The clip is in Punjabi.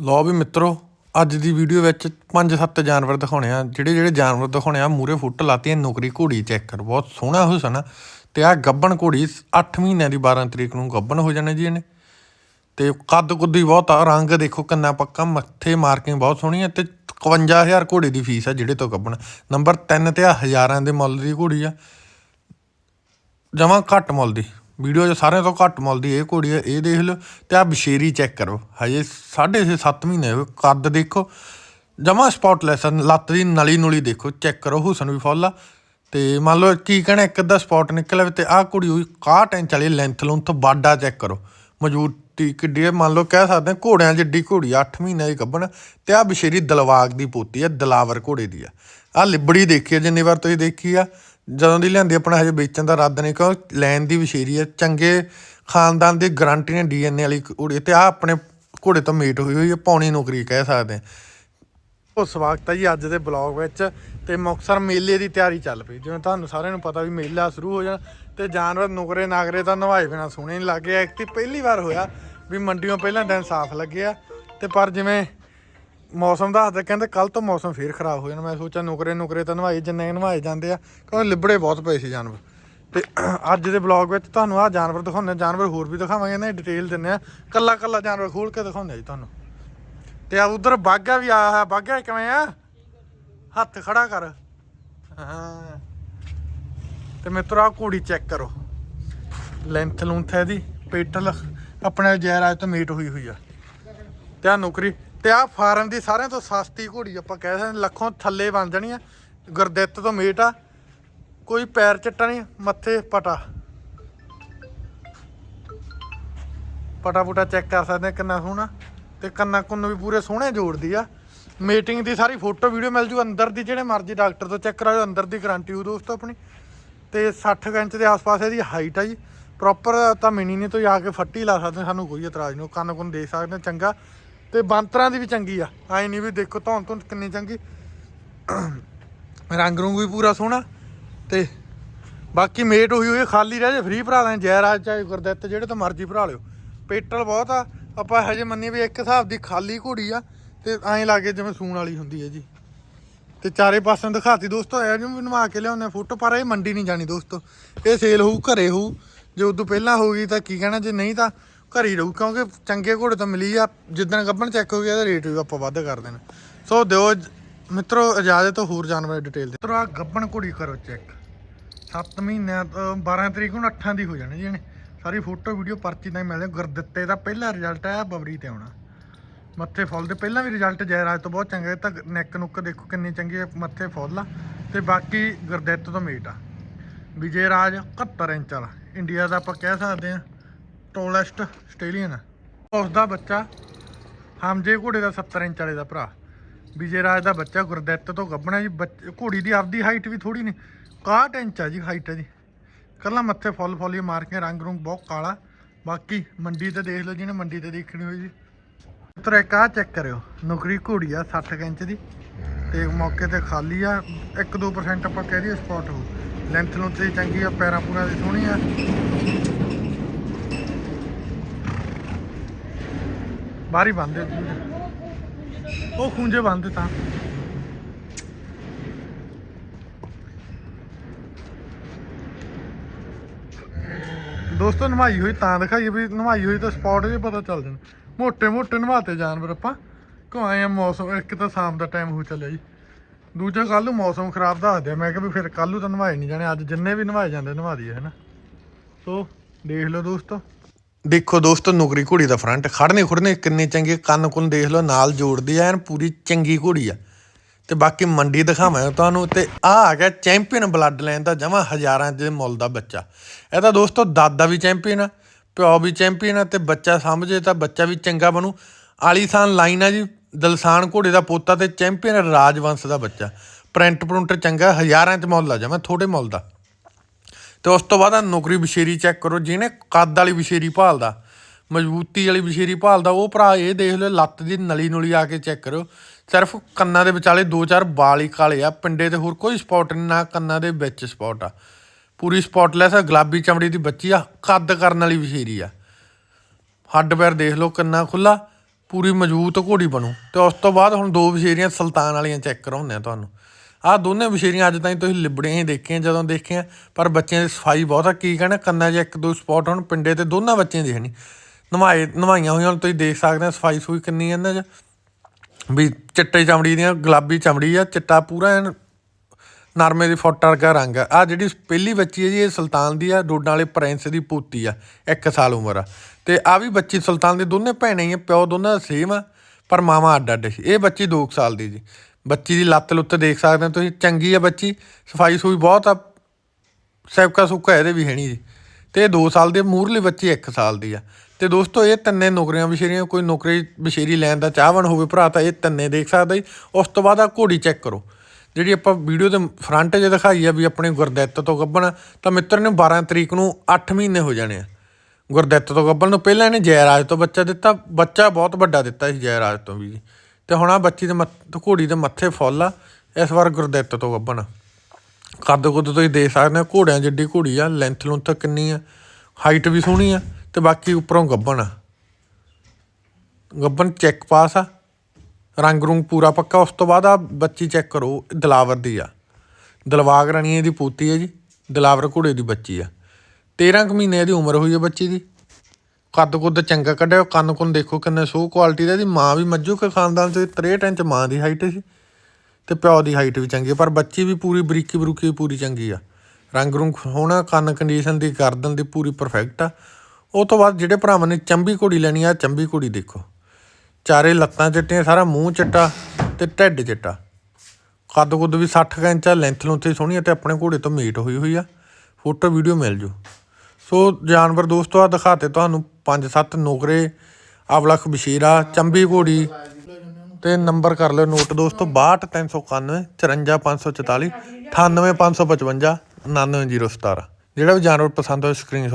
ਲਓ ਵੀ ਮਿੱਤਰੋ, ਅੱਜ ਦੀ ਵੀਡੀਓ ਵਿੱਚ ਪੰਜ ਸੱਤ ਜਾਨਵਰ ਦਿਖਾਉਣੇ ਆ। ਜਿਹੜੇ ਜਿਹੜੇ ਜਾਨਵਰ ਦਿਖਾਉਣੇ ਆ ਮੂਰੇ ਫੁੱਟ ਲਾਤੀ ਹੈ ਨੌਕਰੀ ਘੋੜੀ ਚੈੱਕਰ ਬਹੁਤ ਸੋਹਣਾ ਹੁਸਨ ਆ ਤੇ ਆ ਗੱਬਣ ਘੋੜੀ 8 ਮਹੀਨਿਆਂ ਦੀ 12 ਤਰੀਕ ਨੂੰ ਗੱਬਣ ਹੋ ਜਾਣਾ ਜੀ ਇਹਨੇ। ਤੇ ਕੱਦ ਕੁੱਦੀ ਬਹੁਤ ਆ, ਰੰਗ ਦੇਖੋ ਕਿੰਨਾ ਪੱਕਾ, ਮੱਥੇ ਮਾਰਕਿੰਗ ਬਹੁਤ ਸੋਹਣੀ ਹੈ ਤੇ 51000 ਘੋੜੇ ਦੀ ਫੀਸ ਆ ਜਿਹੜੇ ਤੋਂ ਗੱਬਣ ਨੰਬਰ 3 ਤੇ ਆ ਹਜ਼ਾਰਾਂ ਦੇ ਮੁੱਲ ਦੀ ਘੋੜੀ ਆ। ਜਮਾਂ ਘੱਟ ਮੁੱਲ ਦੀ। ਵੀਡੀਓ 'ਚ ਸਾਰਿਆਂ ਤੋਂ ਘੱਟ ਮੁੱਲ ਦੀ ਇਹ ਘੋੜੀ ਹੈ ਇਹ ਦੇਖ ਲਓ ਤੇ ਆ ਬਸ਼ੇਰੀ ਚੈੱਕ ਕਰੋ। ਹਜੇ 6.5 7 ਮਹੀਨੇ ਹੋਏ, ਕੱਦ ਦੇਖੋ, ਜਮਾ ਸਪੌਟਲੈਸ ਲੱਤ ਦੀ ਨਲੀ ਨੂਲੀ ਦੇਖੋ ਚੈੱਕ ਕਰੋ, ਹੁਸਨ ਵੀ ਫੁੱਲ ਆ। ਤੇ ਮੰਨ ਲਓ ਕੀ ਕਹਿਣਾ, ਇੱਕ ਅੱਧਾ ਸਪੌਟ ਨਿਕਲਿਆ ਤੇ ਆਹ ਘੋੜੀ ਹੋਈ 61 ਇੰਚ ਵਾਲੀ ਲੈਂਥ ਲੁੰਥ ਬਾਡਾ ਚੈੱਕ ਕਰੋ। ਮਜ਼ਬੂਤੀ ਕਿੱਡੀ ਹੈ ਮੰਨ ਲਓ ਕਹਿ ਸਕਦੇ ਹਾਂ ਘੋੜਿਆਂ ਜਿੱਡੀ ਘੋੜੀ 8 ਮਹੀਨੇ ਦੀ ਗੱਭਣ, ਤੇ ਆਹ ਬਸ਼ੇਰੀ ਦਲਵਾਗ ਦੀ ਪੋਤੀ ਹੈ ਦਲਾਵਰ ਘੋੜੇ ਦੀ ਆ। ਆਹ ਲਿਬੜੀ ਦੇਖੀ ਹੈ ਜਿੰਨੀ ਵਾਰ ਤੁਸੀਂ ਦੇਖੀ ਆ ਜਦੋਂ ਦੀ ਲਿਆਂਦੀ ਆਪਣਾ ਹਜੇ ਵੇਚਣ ਦਾ ਰੱਦ ਨਹੀਂ, ਕਿਉਂ ਲੈਣ ਦੀ ਵਿਸ਼ੇਰੀ ਹੈ। ਚੰਗੇ ਖਾਨਦਾਨ ਦੀ ਗਾਰੰਟੀ ਨੇ ਡੀਐਨਏ ਵਾਲੀ ਘੋੜੀ ਤੇ ਆ ਆਪਣੇ ਘੋੜੇ ਤੋਂ ਮੀਟ ਹੋਈ ਹੋਈ ਹੈ, ਪੌਣੀ ਨੌਕਰੀ ਕਹਿ ਸਕਦੇ ਹਾਂ। ਉਹ ਸਵਾਗਤ ਹੈ ਜੀ ਅੱਜ ਦੇ ਬਲੌਗ ਵਿੱਚ ਤੇ ਮੁਕਤਸਰ ਮੇਲੇ ਦੀ ਤਿਆਰੀ ਚੱਲ ਪਈ। ਜਿਵੇਂ ਤੁਹਾਨੂੰ ਸਾਰਿਆਂ ਨੂੰ ਪਤਾ ਵੀ ਮੇਲਾ ਸ਼ੁਰੂ ਹੋ ਜਾਣਾ ਤੇ ਜਾਨਵਰ, ਨੁਕਰੇ, ਨਾਗਰੇ ਤਾਂ ਨਵਾਏ ਬਿਨਾ ਸੋਹਣੇ ਨਹੀਂ ਲੱਗੇ। ਐਕ ਤੇ ਪਹਿਲੀ ਵਾਰ ਹੋਇਆ ਵੀ ਮੰਡੀਆਂ ਪਹਿਲਾਂ ਦਿਨ ਸਾਫ਼ ਲੱਗਿਆ ਆ ਤੇ ਪਰ ਜਿਵੇਂ ਮੌਸਮ ਦਾ ਦੱਸਦੇ ਕਹਿੰਦੇ ਕੱਲ ਤੋਂ ਮੌਸਮ ਫੇਰ ਖਰਾਬ ਹੋ ਜਾਣਾ। ਮੈਂ ਸੋਚਿਆ ਨੁਕਰੇ ਨੁਕਰੇ ਤਾਂ ਨਵਾਏ ਜਿੰਨੇ ਨਵਾਏ ਜਾਂਦੇ ਆ ਕਿਉਂਕਿ ਲਿਬੜੇ ਬਹੁਤ ਪਏ ਸੀ ਜਾਨਵਰ। ਤੇ ਅੱਜ ਦੇ ਬਲੌਗ ਵਿੱਚ ਤੁਹਾਨੂੰ ਆਹ ਜਾਨਵਰ ਦਿਖਾਉਂਦੇ ਆ, ਜਾਨਵਰ ਹੋਰ ਵੀ ਦਿਖਾਵਾਂਗੇ ਨਾ ਡਿਟੇਲ ਦਿੰਨੇ ਆ। ਕੱਲਾ ਕੱਲਾ ਜਾਨਵਰ ਖੋਲ ਕੇ ਦਿਖਾਉਂਦੇ ਜੀ ਤੁਹਾਨੂੰ। ਤੇ ਆ ਉਧਰ ਬਾਗਾ ਵੀ ਆਇਆ ਹੈ ਬਾਗਾ ਕਿਵੇਂ ਆ? ਹੱਥ ਖੜਾ ਕਰ। ਹਾਂ। ਤੇ ਮਿੱਤਰੋ ਆ ਘੋੜੀ ਚੈੱਕ ਕਰੋ। ਲੈਂਥ ਲੂੰਥ ਹੈ ਇਹਦੀ ਪੇਟਲ ਆਪਣੇ ਜੈਰਾਜ ਤੋਂ ਮੀਟ ਹੋਈ ਹੋਈ ਆ। ਧਿਆਨ ਨੌਕਰੀ ਤੇ ਆ ਫਾਰਮ ਦੀ ਸਾਰਿਆਂ ਤੋਂ ਸਸਤੀ ਘੋੜੀ ਆਪਾਂ ਕਹਿ ਸਕਦੇ ਲੱਖੋਂ ਥੱਲੇ ਬਣ ਜਾਣੀ ਆ। ਗੁਰਦਿੱਤ ਤੋਂ ਮੀਟ ਆ। ਕੋਈ ਪੈਰ ਚੱਟਾ ਨਹੀਂ, ਮੱਥੇ ਪਟਾ। ਪਟਾ ਪੁਟਾ ਚੈੱਕ ਕਰ ਸਕਦੇ ਕਿੰਨਾ ਸੋਹਣਾ। ਤੇ ਕੰਨਾਂ ਕੁੰਨ ਵੀ ਪੂਰੇ ਸੋਹਣੇ ਜੋੜਦੀ ਆ। ਮੀਟਿੰਗ ਦੀ ਸਾਰੀ ਫੋਟੋ, ਵੀਡੀਓ ਮਿਲ ਜੂ ਅੰਦਰ ਦੀ, ਜਿਹੜੇ ਮਰਜ਼ੀ ਡਾਕਟਰ ਤੋਂ ਚੈੱਕ ਕਰਾਓ, ਅੰਦਰ ਦੀ ਗਾਰੰਟੀ ਹੋ ਦੋਸਤੋ ਆਪਣੀ। ਤੇ 60 ਇੰਚ ਦੇ ਆਸ-ਪਾਸ ਇਹਦੀ ਹਾਈਟ ਆ ਜੀ। ਪ੍ਰੋਪਰ ਤਾਂ ਮਿਨੀ ਨਹੀਂ ਤੋਂ ਜਾ ਕੇ ਫੱਟੀ ਲਾ ਸਕਦੇ, ਸਾਨੂੰ ਕੋਈ ਇਤਰਾਜ਼ ਨਹੀਂ ਕੰਨ ਕੁੰਨ ਦੇਖ ਸਕਦੇ ਚੰਗਾ। ਤੇ ਬਾਂਤਰਾਂ ਦੀ ਵੀ ਚੰਗੀ ਆ। ਐ ਨਹੀਂ ਵੀ ਦੇਖੋ ਧੌਣ ਧੁੰਨ ਕਿੰਨੀ ਚੰਗੀ। ਰੰਗ ਰੁੰਗ ਵੀ ਪੂਰਾ ਸੋਹਣਾ ਤੇ ਬਾਕੀ ਮੇਟ ਹੋਈ ਹੋਈ ਖਾਲੀ ਰਹਿ ਜੇ, ਫ੍ਰੀ ਭਰਾ ਦਾਂ ਜੈਰਾਜ ਚਾਹੇ ਗੁਰਦਿੱਤ ਜਿਹੜੇ ਤਾਂ ਮਰਜ਼ੀ ਭਰਾ ਲਿਓ। ਪੇਟਲ ਬਹੁਤ ਆ, ਆਪਾਂ ਹਜੇ ਮੰਨੀਏ ਵੀ ਇੱਕ ਹਿਸਾਬ ਦੀ ਖਾਲੀ ਘੋੜੀ ਆ ਤੇ ਐਂ ਲਾਗੇ ਜਿਵੇਂ ਸੂਣ ਵਾਲੀ ਹੁੰਦੀ ਹੈ ਜੀ। ਤੇ ਚਾਰੇ ਪਾਸਿਓਂ ਦਿਖਾਤੀ ਦੋਸਤੋ ਐ ਨੂੰ ਵੀ ਨਵਾ ਕੇ ਲਿਆਉਂਦੇ ਫੋਟੋ, ਪਰ ਇਹ ਮੰਡੀ ਨਹੀਂ ਜਾਣੀ ਦੋਸਤੋ। ਇਹ ਸੇਲ ਹੋਊ, ਘਰੇ ਹੋਊ। ਜੇ ਉਦੋਂ ਪਹਿਲਾਂ ਹੋ ਗਈ ਤਾਂ ਕੀ ਕਹਿਣਾ, ਜੇ ਨਹੀਂ ਤਾਂ ਘਰ ਹੀ ਰਹੂ, ਕਿਉਂਕਿ ਚੰਗੇ ਘੋੜੇ ਤਾਂ ਮਿਲੀ ਆ, ਜਿੱਦਣ ਗੱਬਣ ਚੈੱਕ ਹੋ ਗਿਆ, ਇਹਦਾ ਰੇਟ ਵੀ ਆਪਾਂ ਵੱਧ ਕਰ ਦੇਣਾ। ਸੋ ਦਿਓ ਜ- ਮਿੱਤਰੋ, ਇਜਾਜ਼ਤ ਤੋਂ ਹੋਰ ਜਾਨਵਰ ਡਿਟੇਲ ਦੇ। ਮਿੱਤਰੋ ਆ ਗੱਬਣ ਘੋੜੀ ਕਰੋ ਚੈੱਕ 7 ਮਹੀਨਿਆਂ ਤੋਂ 12 ਤਰੀਕ ਨੂੰ 8 ਦੀ ਹੋ ਜਾਣੀ ਜੀ ਇਹਨੇ। ਸਾਰੀ ਫੋਟੋ ਵੀਡੀਓ ਪਰਚੀ ਤਾਂ ਹੀ ਮਿਲਦੇ। ਗੁਰਦਿੱਤੇ ਦਾ ਪਹਿਲਾ ਰਿਜ਼ਲਟ ਆ ਬਬਰੀ ਤੇ ਆਉਣਾ। ਮੱਥੇ ਫੁੱਲ ਦੇ ਪਹਿਲਾਂ ਵੀ ਰਿਜ਼ਲਟ ਜੈਰਾਜ ਤੋਂ ਬਹੁਤ ਚੰਗਾ, ਤਾਂ ਨੈਕ ਨੁੱਕ ਦੇਖੋ ਕਿੰਨੀ ਚੰਗੀ ਹੈ ਮੱਥੇ ਫੁੱਲ ਆ। ਤੇ ਬਾਕੀ ਗੁਰਦਿੱਤ ਤੋਂ ਮੀਟ ਆ। ਵਿਜੇ ਰਾਜ 71 ਇੰਚ ਵਾਲਾ। ਇੰਡੀਆ ਦਾ ਆਪਾਂ ਕਹਿ ਸਕਦੇ ਆ ਟੋਲੈਸਟ ਆਸਟ੍ਰੇਲੀਅਨ। ਉਸ ਦਾ ਬੱਚਾ ਹਮਜੇ ਘੋੜੇ ਦਾ 70 ਇੰਚ ਵਾਲੇ ਦਾ ਭਰਾ। ਵਿਜੇ ਰਾਜ ਦਾ ਬੱਚਾ ਗੁਰਦਿੱਤ ਤੋਂ ਗੱਭਣਾ ਜੀ। ਬੱਚ- ਘੋੜੀ ਦੀ ਆਪਦੀ ਹਾਈਟ ਵੀ ਥੋੜੀ ਨਹੀਂ 61 ਇੰਚ ਆ ਜੀ ਹਾਈਟ ਜੀ ਕੱਲਾ ਮੱਥੇ ਫੁੱਲ ਫੁੱਲੀ ਮਾਰ ਕੇ ਰੰਗ ਰੁੰਗ ਬਹੁਤ ਕਾਲਾ। ਬਾਕੀ ਮੰਡੀ ਤੇ ਦੇਖ ਲਓ ਜਿਹਨੇ ਮੰਡੀ ਤੇ ਦੇਖਣੀ ਹੋਈ ਜੀ। ਮਿੱਤਰ ਇੱਕ ਚੈੱਕ ਕਰਿਓ, ਨੌਕਰੀ ਘੋੜੀ ਆ 60 ਕੁ ਇੰਚ ਦੀ। ਤੇ ਮੌਕੇ ਤੇ ਖਾਲੀ ਆ 1-2% ਆਪਾਂ ਕਹਿ ਦਈਏ ਸਪੌਟ ਹੋ। ਲੈਂਥ ਨੂੰ ਤੇ ਚੰਗੀ ਆ, ਪੈਰਾਂ ਪੂਰਾ ਦੀ ਸੋਹਣੀ ਆ। ਬਾਹਰ ਹੀ ਬੰਦੇ ਉਹ ਖੁੰਝੇ ਬੰਦ ਤਾਂ ਦੋਸਤੋ ਨਮਾਈ ਹੋਈ ਤਾਂ ਦਿਖਾਈਏ ਵੀ ਨਵਾਈ ਹੋਈ ਤਾਂ ਸਪੌਟ 'ਤੇ ਪਤਾ ਚੱਲ ਜਾਣ। ਮੋਟੇ ਮੋਟੇ ਨਵਾਤੇ ਜਾਨਵਰ ਆਪਾਂ। ਘੁਆਏ ਆ ਮੌਸਮ, ਇੱਕ ਤਾਂ ਸ਼ਾਮ ਦਾ ਟਾਈਮ ਹੋ ਚੱਲਿਆ ਜੀ। ਦੂਜਾ ਕੱਲ ਨੂੰ ਮੌਸਮ ਖਰਾਬ ਦਾ ਹੱਦਿਆ ਮੈਂ ਕਿਹਾ ਵੀ ਫਿਰ ਕੱਲ ਨੂੰ ਤਾਂ ਨਵਾਏ ਨਹੀਂ ਜਾਣੇ, ਅੱਜ ਜਿੰਨੇ ਵੀ ਨਵਾਏ ਜਾਂਦੇ ਨਵਾ ਦਈਏ, ਹਨਾ। ਸੋ, ਦੇਖ ਲਓ ਦੋਸਤੋ। ਦੇਖੋ ਦੋਸਤੋ, ਨੁਕਰੀ ਘੋੜੀ ਦਾ ਫਰੰਟ ਖੜਨੇ ਖੁੜਨੇ ਕਿੰਨੇ ਚੰਗੇ, ਕੰਨ ਕੁੰਨ ਦੇਖ ਲਓ, ਨਾਲ ਜੋੜਦੀ ਆ, ਐਨ ਪੂਰੀ ਚੰਗੀ ਘੋੜੀ ਆ। ਤੇ ਬਾਕੀ ਮੰਡੀ ਦਿਖਾਵਾਂ ਤੁਹਾਨੂੰ, ਤੇ ਆ ਆ ਗਿਆ ਚੈਂਪੀਅਨ ਬਲੱਡ ਲਾਈਨ ਦਾ ਜਮਾ ਹਜ਼ਾਰਾਂ ਦੇ ਮੁੱਲ ਦਾ ਬੱਚਾ। ਇਹ ਤਾਂ ਦੋਸਤੋ, ਦਾਦਾ ਵੀ ਚੈਂਪੀਅਨ ਆ, ਪਿਓ ਵੀ ਚੈਂਪੀਅਨ ਆ, ਤੇ ਬੱਚਾ ਸਮਝੇ ਤਾਂ ਬੱਚਾ ਵੀ ਚੰਗਾ ਬਣੂ। ਆਲੀਸਾਨ ਲਾਈਨ ਆ ਜੀ, ਦਲਸਾਨ ਘੋੜੇ ਦਾ ਪੋਤਾ ਤੇ ਚੈਂਪੀਅਨ ਰਾਜਵੰਸ਼ ਦਾ ਬੱਚਾ। ਪ੍ਰਿੰਟ ਪ੍ਰਿੰਟ ਚੰਗਾ, ਹਜ਼ਾਰਾਂ ਚ ਮੁੱਲ ਆ ਜਮਾ ਥੋੜੇ ਮੁੱਲ ਦਾ। ਤੇ ਉਸ ਤੋਂ ਬਾਅਦ ਆ ਨੌਕਰੀ ਵਿਸ਼ੇਰੀ ਚੈੱਕ ਕਰੋ, ਜਿਹਨੇ ਕੱਦ ਵਾਲੀ ਵਿਸ਼ੇਰੀ ਭਾਲਦਾ, ਮਜ਼ਬੂਤੀ ਵਾਲੀ ਵਿਸ਼ੇਰੀ ਭਾਲਦਾ, ਉਹ ਭਰਾ ਇਹ ਦੇਖ ਲਓ, ਲੱਤ ਦੀ ਨਲੀ ਨੁਲੀ ਆ ਕੇ ਚੈੱਕ ਕਰੋ। ਸਿਰਫ ਕੰਨਾਂ ਦੇ ਵਿਚਾਲੇ ਦੋ ਚਾਰ ਵਾਲ ਹੀ ਕਾਲੇ ਆ, ਪਿੰਡੇ ਤੇ ਹੋਰ ਕੋਈ ਸਪੌਟ ਨਹੀਂ ਨਾ ਕੰਨਾਂ ਦੇ ਵਿੱਚ ਸਪੌਟ ਆ। ਪੂਰੀ ਸਪੌਟਲੈਸ ਆ, ਗੁਲਾਬੀ ਚਮੜੀ ਦੀ ਬੱਚੀ ਆ, ਕੱਦ ਕਰਨ ਵਾਲੀ ਵਿਸ਼ੇਰੀ ਆ। ਹੱਡ ਪੈਰ ਦੇਖ ਲਓ, ਕਿੰਨਾ ਖੁੱਲਾ ਪੂਰੀ ਮਜ਼ਬੂਤ ਘੋੜੀ ਬਣੂ। ਤੇ ਉਸ ਤੋਂ ਬਾਅਦ ਹੁਣ ਦੋ ਵਿਸ਼ੇਰੀਆਂ ਸੁਲਤਾਨ ਵਾਲੀਆਂ ਚੈੱਕ ਕਰਾਉਂਦੇ ਆ ਤੁਹਾਨੂੰ। ਆਹ ਦੋਨੇ ਵਿਸ਼ੇਰੀਆਂ ਅੱਜ ਤਾਈਂ ਤੁਸੀਂ ਲਿਬੜੀਆਂ ਹੀ ਦੇਖੀਆਂ, ਜਦੋਂ ਦੇਖੀਆਂ, ਪਰ ਬੱਚਿਆਂ ਦੀ ਸਫ਼ਾਈ ਬਹੁਤ ਆ। ਕੀ ਕਹਿਣਾ, ਕੰਨਾਂ 'ਚ ਇੱਕ, ਦੋ ਸਪੌਟ ਹੁਣ, ਪਿੰਡੇ ਤੇ ਦੋਨਾਂ ਬੱਚਿਆਂ ਦੀ ਹੈ ਨਹੀਂ। ਨਵਾਏ, ਨਵਾਈਆਂ ਹੋਈਆਂ ਹੁਣ, ਤੁਸੀਂ ਦੇਖ ਸਕਦੇ ਆ ਸਫ਼ਾਈ ਸੂਈ ਕਿੰਨੀ ਆ ਇਹਨਾਂ 'ਚ। ਵੀ ਚਿੱਟੇ ਚਮੜੀ ਦੀਆਂ, ਗੁਲਾਬੀ ਚਮੜੀ ਆ, ਚਿੱਟਾ ਪੂਰਾ ਐਨ ਨਰਮੇ ਦੀ ਫੁੱਟ ਵਰਗਾ ਰੰਗ ਆ। ਆਹ ਜਿਹੜੀ ਪਹਿਲੀ ਬੱਚੀ ਹੈ ਜੀ, ਇਹ ਸੁਲਤਾਨ ਦੀ ਆ ਡੋਡਾਂ ਵਾਲੇ ਪ੍ਰਿੰਸ ਦੀ ਪੋਤੀ ਆ 1 ਸਾਲ ਉਮਰ ਆ। ਤੇ ਆ ਵੀ ਬੱਚੀ ਸੁਲਤਾਨ ਦੀ, ਦੋਨੇ ਭੈਣਾਂ ਹੀ ਆ, ਪਿਓ ਦੋਨਾਂ ਦਾ ਸੇਮ ਆ, ਪਰ ਮਾਵਾਂ ਅੱਡ ਅੱਡ ਸੀ। ਇਹ ਬੱਚੀ 2 ਸਾਲ ਦੀ ਜੀ। ਬੱਚੀ ਦੀ ਲੱਤ ਲੁੱਤ ਦੇਖ ਸਕਦੇ ਹੋ ਤੁਸੀਂ, ਚੰਗੀ ਆ ਬੱਚੀ, ਸਫ਼ਾਈ ਸੂਈ ਬਹੁਤ ਆ, ਸੈਵਕਾ ਸੁੱਕਾ ਇਹਦੇ ਵੀ ਹੈ ਨਹੀਂ ਜੀ। ਤੇ ਇਹ 2 ਸਾਲ ਦੇ ਮੂਰਲੀ ਬੱਚੀ 1 ਸਾਲ ਦੀ ਆ। ਤੇ ਦੋਸਤੋ, ਇਹ ਤਿੰਨੇ ਨੌਕਰੀਆਂ ਵਿਸ਼ੇਰੀਆਂ ਕੋਈ ਨੌਕਰੀ ਵਿਸ਼ੇਰੀ ਲੈਣ ਦਾ ਚਾਹਵਨ ਹੋਵੇ ਭਰਾ, ਤਾਂ ਇਹ ਤਿੰਨੇ ਦੇਖ ਸਕਦਾ ਜੀ। ਉਸ ਤੋਂ ਬਾਅਦ ਆ ਘੋੜੀ ਚੈੱਕ ਕਰੋ। ਜਿਹੜੀ ਆਪਾਂ ਵੀਡੀਓ ਦੇ ਫਰੰਟ 'ਚ ਦਿਖਾਈ ਆ ਵੀ ਆਪਣੇ ਗੁਰਦਿੱਤ ਤੋਂ ਗੱਭਣ, ਤਾਂ ਮਿੱਤਰ ਨੇ 12 ਤਰੀਕ ਨੂੰ 8 ਮਹੀਨੇ ਹੋ ਜਾਣੇ ਆ। ਗੁਰਦਿੱਤ ਤੋਂ ਗੱਭਣ ਨੂੰ ਪਹਿਲਾਂ ਇਹਨੇ ਜੈਰਾਜ ਤੋਂ ਬੱਚਾ ਦਿੱਤਾ, ਬੱਚਾ ਬਹੁਤ ਵੱਡਾ ਦਿੱਤਾ ਸੀ ਜੈਰਾਜ ਤੋਂ ਵੀ। ਜੀ ਤੇ ਹੁਣ ਆ ਬੱਚੀ ਦੇ ਮੱਥ ਘੋੜੀ ਦੇ ਮੱਥੇ ਫੁੱਲ ਆ, ਇਸ ਵਾਰ ਗੁਰਦਿੱਤ ਤੋਂ ਗੱਭਣ। ਕੱਦ ਕੁੱਦ ਤੁਸੀਂ ਦੇਖ ਸਕਦੇ ਹੋ, ਘੋੜਿਆਂ ਜਿੱਡੀ ਘੋੜੀ ਆ ਲੈਂਥ ਲੁੰਥ ਕਿੰਨੀ ਆ ਹਾਈਟ ਵੀ ਸੋਹਣੀ ਆ, ਤੇ ਬਾਕੀ ਉੱਪਰੋਂ ਗੱਭਣ ਆ। ਗੱਭਣ ਚੈੱਕ ਪਾਸ ਆ, ਰੰਗ ਰੂੰਗ ਪੂਰਾ ਪੱਕਾ, ਉਸ ਤੋਂ ਬਾਅਦ ਆ ਬੱਚੀ ਚੈੱਕ ਕਰੋ ਦਲਾਵਰ ਦੀ ਆ। ਦਲਵਾਗ ਰਾਣੀ ਦੀ ਪੋਤੀ ਹੈ ਜੀ, ਦਲਾਵਰ ਘੋੜੇ ਦੀ ਬੱਚੀ ਆ। 13 ਕੁ ਮਹੀਨੇ ਦੀ ਉਮਰ ਹੋਈ ਹੈ ਬੱਚੀ ਦੀ। ਕੱਦ ਕੁੱਦ ਚੰਗਾ ਕੱਢਿਆ ਕੰਨ ਕੁੰਨ ਦੇਖੋ ਕਿੰਨੇ ਸੋ ਕੁਆਲਿਟੀ ਦਾ ਇਹਦੀ ਮਾਂ ਵੀ ਮੱਝੂ ਕੇ ਖਾਨਦਾਨ ਚ 63 ਇੰਚ ਮਾਂ ਦੀ ਹਾਈਟ ਸੀ ਤੇ ਪਿਓ ਦੀ ਹਾਈਟ ਵੀ ਚੰਗੀ ਪਰ ਬੱਚੀ ਵੀ ਪੂਰੀ ਬਰੀਕੀ ਬਰੂਕੀ ਪੂਰੀ ਚੰਗੀ ਆ। ਰੰਗ ਰੁੰਗ ਹੋਣਾ ਕੰਨ ਕੰਡੀਸ਼ਨ ਦੀ ਗਰਦਨ ਦੀ ਪੂਰੀ ਪਰਫੈਕਟ ਆ। ਉਹ ਤੋਂ ਬਾਅਦ ਜਿਹੜੇ ਭਰਾਵਾਂ ਨੇ ਚੰਬੀ ਘੋੜੀ ਲੈਣੀ ਆ ਚੰਬੀ ਘੋੜੀ ਦੇਖੋ। ਚਾਰੇ ਲੱਤਾਂ ਚਿੱਟੀਆਂ, ਸਾਰਾ ਮੂੰਹ ਚਿੱਟਾ ਤੇ ਢਿੱਡ ਚਿੱਟਾ। ਕੱਦ ਕੁੱਦ ਵੀ 60 ਕੁ ਇੰਚ ਆ ਲੈਂਥ ਲੁੰਥ ਵੀ ਸੋਹਣੀ ਆ ਤੇ ਆਪਣੇ ਘੋੜੇ ਤੋਂ ਮੀਟ ਹੋਈ ਹੋਈ ਆ। ਫੋਟੋ ਵੀਡੀਓ ਮਿਲ ਜੂ। ਸੋ ਜਾਨਵਰ ਦੋਸਤੋ ਆ ਦਿਖਾਤੇ ਤੁਹਾਨੂੰ ਪੰਜ ਸੱਤ ਨੋਕਰੇ, ਅਵਲਖ ਬਸ਼ੀਰਾ, ਚੰਬੀ ਘੋੜੀ ਤੇ ਨੰਬਰ ਕਰ ਲਿਓ ਨੋਟ ਦੋਸਤੋ 62391 54544 98555 99017 ਜਿਹੜਾ ਵੀ ਜਾਨਵਰ ਪਸੰਦ ਹੋਵੇ ਸਕਰੀਨ